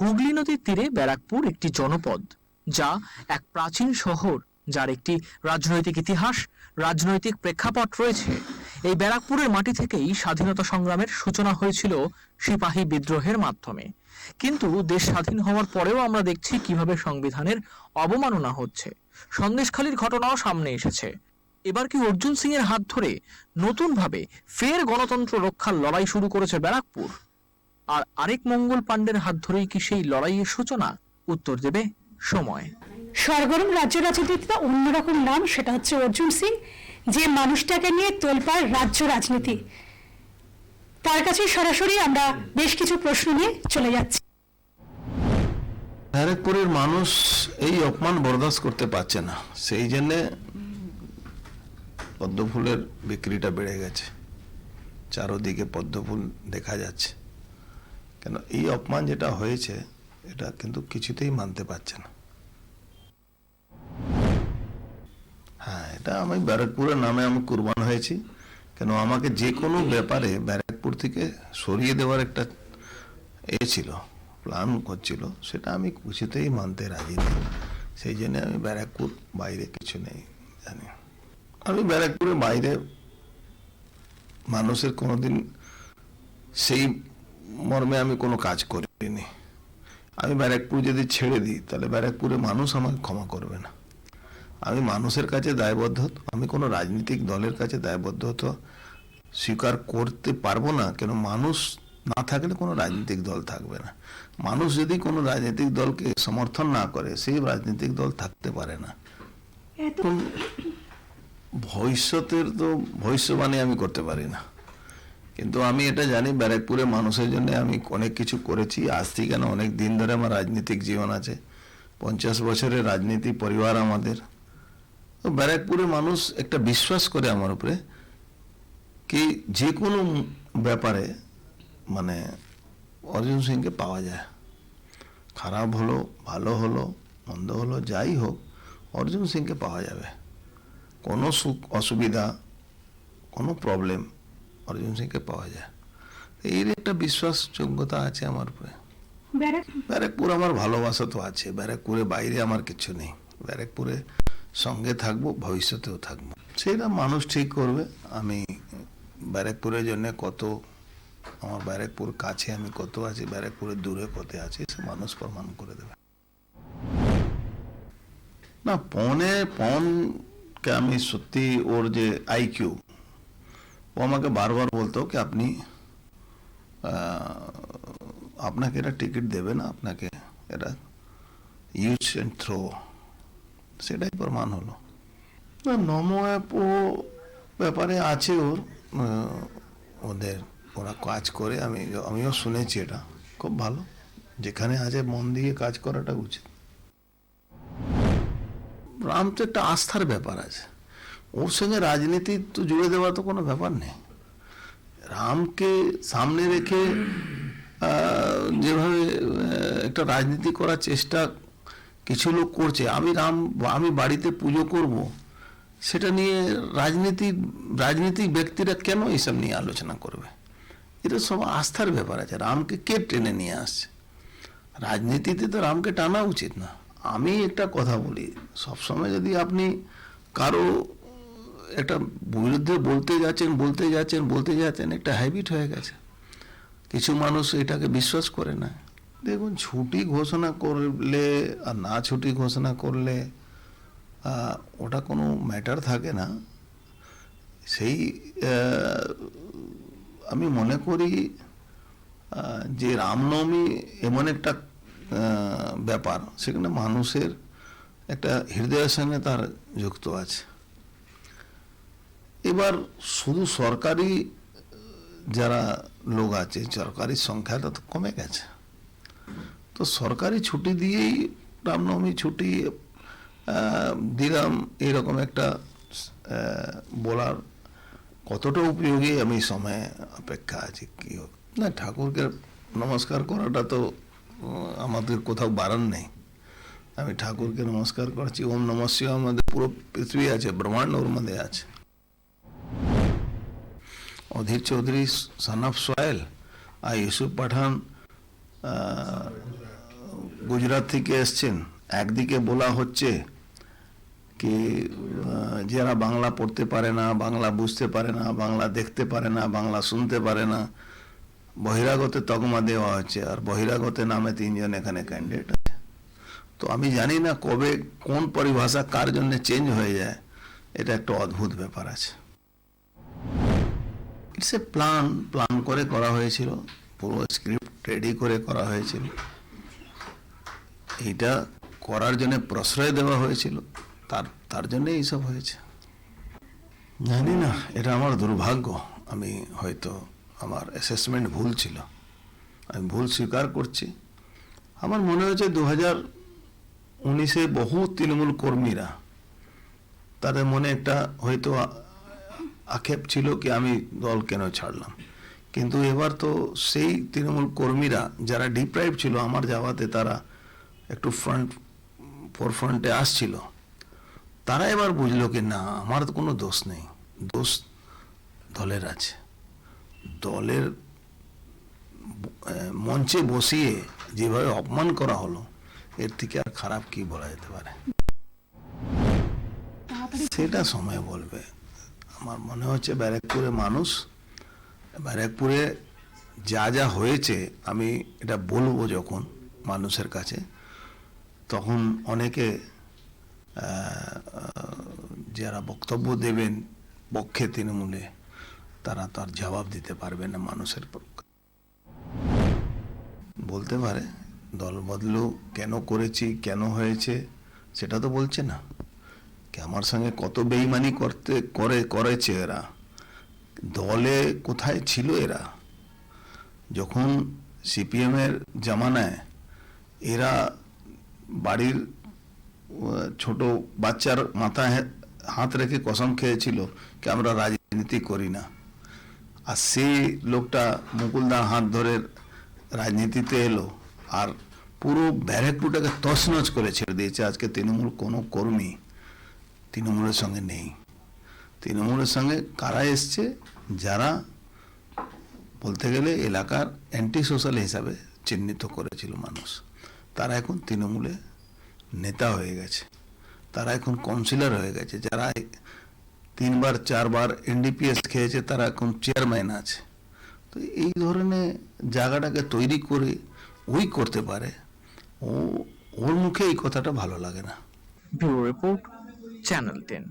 হুগলি নদীর তীরে ব্যারাকপুর একটি জনপদ, যা এক প্রাচীন শহর, যার একটি রাজনৈতিক ইতিহাস, রাজনৈতিক প্রেক্ষাপট রয়েছে। এই ব্যারাকপুরের মাটি থেকেই স্বাধীনতা সংগ্রামের সূচনা হয়েছিল সিপাহী বিদ্রোহের মাধ্যমে। কিন্তু দেশ স্বাধীন হওয়ার পরেও আমরা দেখছি কীভাবে সংবিধানের অবমাননা হচ্ছে। সন্দেশখালীর ঘটনাও সামনে এসেছে। এবার কি অর্জুন সিং এর হাত ধরে নতুনভাবে ফের গণতন্ত্র রক্ষার লড়াই শুরু করেছে ব্যারাকপুর? আর আরেক মঙ্গল পাণ্ডের হাত ধরেই কি সেই লড়াইয়ের সূচনা? উত্তর দেবে সময়। সরগরম রাজ্য রাজনীতিতে অন্যরকম নাম সেটা হচ্ছে অর্জুন সিং যে মানুষটাকে নিয়ে তোলপাড় রাজ্য রাজনীতি। তার কাছে সরাসরি আমরা বেশ কিছু প্রশ্ন নিয়ে চলে যাচ্ছি। ব্যারাকপুরের মানুষ এই অপমান বরদাস্ত করতে পারছে না। সেই জন্যে পদ্মফুলের বিক্রিটা বেড়ে গেছে। চারোদিকে পদ্মফুল দেখা যাচ্ছে। কেন? এই অপমান যেটা হয়েছে, এটা কিন্তু কিছুতেই মানতে পারছে না। হ্যাঁ এটা আমি ব্যারাকপুরের নামে আমি কুরবান হয়েছি। কেন, আমাকে যে কোনো ব্যাপারে ব্যারাকপুর থেকে সরিয়ে দেওয়ার একটা এ ছিল প্ল্যান করছিল, সেটা আমি কিছুতেই মানতে রাজি নেই। সেই জন্য আমি ব্যারাকপুর বাইরে কিছু নেই, জানি। আমি ব্যারাকপুরের বাইরে মানুষের কোনোদিন সেই মর্মে আমি কোনো কাজ করিনি। আমি ব্যারাকপুর যদি ছেড়ে দিই তাহলে ব্যারাকপুরে মানুষ আমাকে ক্ষমা করবে না। আমি মানুষের কাছে দায়বদ্ধ আমি কোনো রাজনৈতিক দলের কাছে দায়বদ্ধতা স্বীকার করতে পারব না কেন মানুষ না থাকলে কোনো রাজনৈতিক দল থাকবে না। মানুষ যদি কোনো রাজনৈতিক দলকে সমর্থন না করে সেই রাজনৈতিক দল থাকতে পারে না। ভবিষ্যতের তো ভবিষ্যবাণী আমি করতে পারি না। কিন্তু আমি এটা জানি, ব্যারাকপুরে মানুষের জন্য আমি অনেক কিছু করেছি। আজ থেকে কেন অনেক দিন ধরে আমার রাজনৈতিক জীবন আছে। পঞ্চাশ বছরের রাজনীতি পরিবার আমাদের। তো ব্যারাকপুরের মানুষ একটা বিশ্বাস করে আমার উপরে কি যে কোনো ব্যাপারে মানে অর্জুন সিংকে পাওয়া যায়। খারাপ হলো, ভালো হলো, মন্দ হলো, যাই হোক, অর্জুন সিংকে পাওয়া যাবে। কোনো সুখ, অসুবিধা, কোনো প্রবলেম অর্জুন সিংকে পাওয়া যায় এর একটা বিশ্বাসযোগ্যতা আছে আমার উপরে ব্যারাকপুর আমার ভালোবাসা তো আছে ব্যারাকপুরে বাইরে আমার কিছু নেই ব্যারাকপুরে সঙ্গে থাকব ভবিষ্যতেও থাকব সেটা মানুষ ঠিক করবে আমি ব্যারাকপুরের জন্য কত আমার ব্যারাকপুর কাছে আমি কত আছি ব্যারাকপুরের দূরে কত আছি সে মানুষ প্রমাণ করে দেবে না পনে পনকে আমি সত্যি ওর যে আইকিউ ও আমাকে বারবার বলতো কি আপনি আপনাকে এরা টিকিট দেবে না আপনাকে এরা ইউজ অ্যান্ড থ্রো সেটাই প্রমাণ হলো। নমো অ্যাপ ও ব্যাপারে আছে ওর ওদের, ওরা কাজ করে, আমি, আমিও শুনেছি এটা। খুব ভালো। যেখানে আছে মন দিয়ে কাজ করাটা উচিত। রাম তো একটা আস্থার ব্যাপার আছে। ওর সঙ্গে রাজনীতি তো জুড়ে দেওয়া তো কোনো ব্যাপার নেই রামকে সামনে রেখে যেভাবে একটা রাজনীতি করার চেষ্টা কিছু লোক করছে আমি রাম আমি বাড়িতে পুজো করব সেটা নিয়ে রাজনীতি রাজনীতিক ব্যক্তিরা কেন এইসব নিয়ে আলোচনা করবে এটা সব আস্থার ব্যাপার আছে রামকে কে টেনে নিয়ে আসছে রাজনীতিতে তো রামকে টানা উচিত না আমি একটা কথা বলি সবসময় যদি আপনি কারও একটা বিরুদ্ধে বলতে যাচ্ছেন বলতে যাচ্ছেন বলতে যাচ্ছেন, একটা হ্যাবিট হয়ে গেছে। কিছু মানুষ এটাকে বিশ্বাস করে না। দেখুন, ছুটি ঘোষণা করলে আর না ছুটি ঘোষণা করলে ওটা কোনো ম্যাটার থাকে না। সেই আমি মনে করি যে রামনবমী এমন একটা ব্যাপার, সেখানে মানুষের একটা হৃদয়ের সঙ্গে তার যুক্ত আছে। এবার শুধু সরকারি যারা লোক আছে, সরকারি সংখ্যাটা তো কমে গেছে। তো সরকারি ছুটি দিয়েই রামনবমী ছুটি দিলাম এরকম একটা বলার কতটা উপযোগী আমি সময়ে অপেক্ষা আছি, কি না, ঠাকুরকে নমস্কার করাটা তো আমাদের কোথাও বারণ নেই। আমি ঠাকুরকে নমস্কার করছি ওম নমস্য আমাদের পুরো পৃথিবী আছে, ব্রহ্মাণ্ড ওর মধ্যে আছে। Adhir Chowdhury son of soil আর ইউসুফ পাঠান গুজরাট থেকে এসছেন। একদিকে বলা হচ্ছে কি যারা বাংলা পড়তে পারে না, বাংলা বুঝতে পারে না, বাংলা দেখতে পারে না, বাংলা শুনতে পারে না। বহিরাগতে তকমা দেওয়া হচ্ছে, আর বহিরাগতে নামে তিনজন এখানে ক্যান্ডিডেট আছে। তো আমি জানি না কবে কোন পরিভাষা কার জন্য চেঞ্জ হয়ে যায়, এটা একটা অদ্ভুত ব্যাপার আছে। ইটস এ প্ল্যান প্ল্যান করে করা হয়েছিল। পুরো স্ক্রিপ্ট রেডি করে করা হয়েছিল। এইটা করার জন্য প্রশ্রয় দেওয়া হয়েছিল। তার তার জন্য এইসব হয়েছে। জানি না, এটা আমার দুর্ভাগ্য। আমি হয়তো আমার অ্যাসেসমেন্ট ভুল ছিল। আমি ভুল স্বীকার করছি। আমার মনে হয়েছে দু হাজার উনিশে বহু তৃণমূল কর্মীরা, তাদের মনে একটা হয়তো আক্ষেপ ছিল কি আমি দল কেন ছাড়লাম? কিন্তু এবার তো সেই তৃণমূল কর্মীরা যারা ডিপ্রাইভ ছিল আমার যাওয়াতে তারা একটু ফ্রন্ট ফোর ফ্রন্টে আসছিল। তারা এবার বুঝলো কি না আমার তো কোনো দোষ নেই। দোষ দলের আছে। দলের মঞ্চে বসিয়ে যেভাবে অপমান করা হলো এর থেকে আর খারাপ কি বলা যেতে পারে? সেটা সময় বলবে। আমার মনে হচ্ছে ব্যারাকপুরে মানুষ, ব্যারাকপুরে যা যা হয়েছে, আমি এটা বলব যখন মানুষের কাছে, তখন অনেকে যারা বক্তব্য দেবেন পক্ষে তৃণমূলে, তারা তার জবাব দিতে পারবে না মানুষের বলতে পারে, দল বদলু কেন করেছি, কেন হয়েছে, সেটা তো বলছে না। কি আমার সঙ্গে কত বেইমানি করতে, করে, করেছে এরা। দলে কোথায় ছিল এরা? যখন সিপিএমের জামানায় এরা বাড়ির ছোট বাচ্চার মাথায় হাত রেখে কসম খেয়েছিল কি আমরা রাজনীতি করি না। আর সেই লোকটা মুকুলদার হাত ধরে রাজনীতিতে এলো আর পুরো ব্যারেকপুরটাকে তছনছ করে ছেড়ে দিয়েছে আজকে তৃণমূল কোনো কর্মী। তৃণমূলের সঙ্গে নেই। তৃণমূলের সঙ্গে কারা এসছে? যারা বলতে গেলে এলাকার অ্যান্টি সোশ্যাল হিসাবে চিহ্নিত করেছিল মানুষ। তারা এখন তৃণমূলে নেতা হয়ে গেছে। তারা এখন কাউন্সিলর হয়ে গেছে। যারা তিনবার, চারবার এনডিপিএস খেয়েছে, তারা এখন চেয়ারম্যান আছে। তো এই ধরনের জায়গাটাকে তৈরি করে ওই করতে পারে, ও, ওর মুখে এই কথাটা ভালো লাগে না। রিপোর্ট। Channel ten